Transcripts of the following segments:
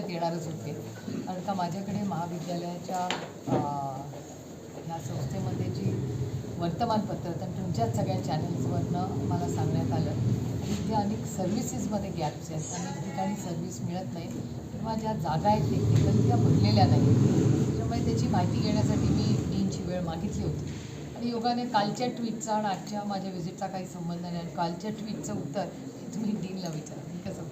राज्यात येणारच होते. कारण का माझ्याकडे महाविद्यालयाच्या ह्या संस्थेमध्ये जी वर्तमानपत्र तर तुमच्याच सगळ्या चॅनल्सवरनं मला सांगण्यात आलं. की इथे अनेक सर्व्हिसेसमध्ये गॅप्स आहेत. अनेक ठिकाणी सर्व्हिस मिळत नाही. किंवा ज्या जागा आहेत टेक्निकल त्या भरलेल्या नाही त्याच्यामुळे त्याची माहिती घेण्यासाठी मी डीनची वेळ मागितली होती. आणि योगाने कालच्या ट्विटचा आणि आजच्या माझ्या व्हिजिटचा काही संबंध नाही. आणि कालच्या ट्विटचं उत्तर तुम्ही डीनला विचारा मी कसं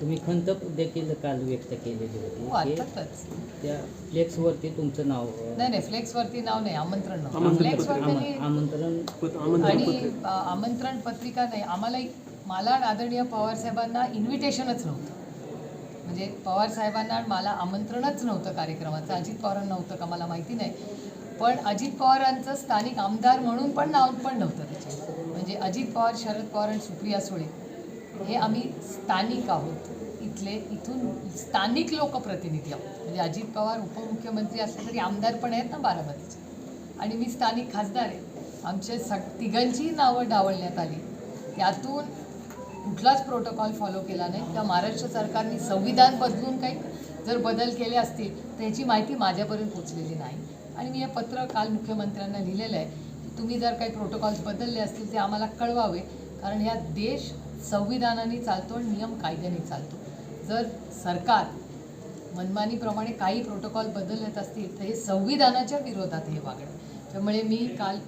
तुम्ही खंत देखील काल व्यक्त केलेली हो होती अर्थातच त्या फ्लेक्सवरती तुमचं नाव नाही नाही फ्लेक्सवरती नाव नाही आमंत्रण नाव. आमंत्रण आणि आमंत्रण पत्रिका नाही आम्हाला मला आदरणीय पवार साहेबांना इन्व्हिटेशनच नव्हतं. म्हणजे पवार साहेबांना मला आमंत्रणच नव्हतं कार्यक्रमाचं अजित पवारांना नव्हतं का मला माहिती नाही. पण अजित पवारांचं स्थानिक आमदार म्हणून पण नाव पण नव्हतं त्याच्यात. म्हणजे अजित पवार शरद पवार आणि सुप्रिया सुळे. हे आम्ही स्थानिक आहोत. इथले इथून स्थानिक लोकप्रतिनिधी आहोत. म्हणजे अजित पवार उपमुख्यमंत्री असले तरी आमदार पण आहेत ना बारामतीचे. आणि मी स्थानिक खासदार आहे. आमचे सग तिघांची नावं डावलण्यात आली. त्यातून कुठलाच प्रोटोकॉल फॉलो केला नाही. किंवा महाराष्ट्र सरकारने संविधान बदलून काही जर बदल केले असतील तर याची माहिती माझ्यापर्यंत पोचलेली नाही. आणि मी हे पत्र काल मुख्यमंत्र्यांना लिहिलेलं आहे. की तुम्ही जर काही प्रोटोकॉल्स बदलले असतील ते आम्हाला कळवावे. कारण ह्या देश संविधानाने चालतो आणि नियम कायद्याने चालतो. जर सरकार मनमानीप्रमाणे काही प्रोटोकॉल बदलत असतील तर हे संविधानाच्या विरोधात हे वागणं. त्यामुळे मी काल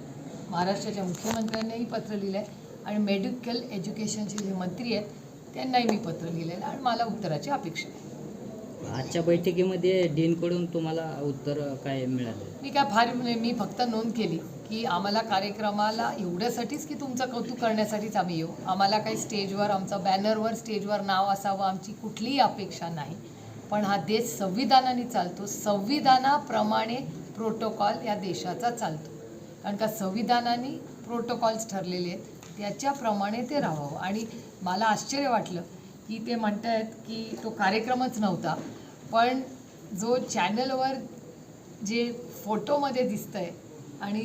महाराष्ट्राच्या मुख्यमंत्र्यांनाही पत्र लिहिलं आहे आणि मेडिकल एज्युकेशनचे जे मंत्री आहेत त्यांनाही मी पत्र लिहिलेलं आहे आणि मला उत्तराची अपेक्षा आहे. आजच्या बैठकीमध्ये डीनकडून तुम्हाला उत्तर काय मिळालं? मी काय फार म्हणजे मी फक्त नोंद केली की आम्हाला कार्यक्रमाला एवढ्यासाठीच की तुमचं कौतुक करण्यासाठीच आम्ही येऊ. आम्हाला काही स्टेजवर आमचं बॅनरवर स्टेजवर नाव असावं आमची कुठलीही अपेक्षा नाही. पण हा देश संविधानाने चालतो. संविधानाप्रमाणे प्रोटोकॉल या देशाचा चालतो. कारण का संविधानाने प्रोटोकॉल्स ठरलेले आहेत. त्याच्याप्रमाणे ते राहावं. आणि मला आश्चर्य वाटलं की ते म्हणत आहेत की तो कार्यक्रमच नव्हता. पण जो चॅनलवर जे फोटोमध्ये दिसतंय आणि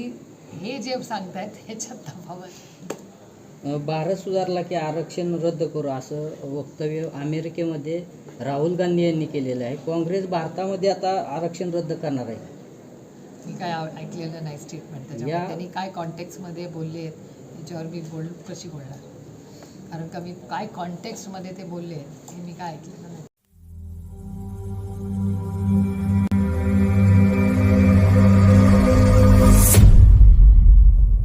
हे जे सांगतायत ह्याच्यात तफावत आहे. भारत सुधारला की आरक्षण रद्द करू असं वक्तव्य अमेरिकेमध्ये राहुल गांधी यांनी केलेलं आहे. काँग्रेस भारतामध्ये आता आरक्षण रद्द करणार आहे. मी काय ऐकलेलं नाही स्टेटमेंट त्याच्यामुळे त्यांनी काय कॉन्टेक्स्टमध्ये बोलले आहेत याच्यावर मी बोल कशी बोलणार? कारण का मी काय कॉन्टेक्स्टमध्ये ते बोलले हे मी काय ऐकलेलं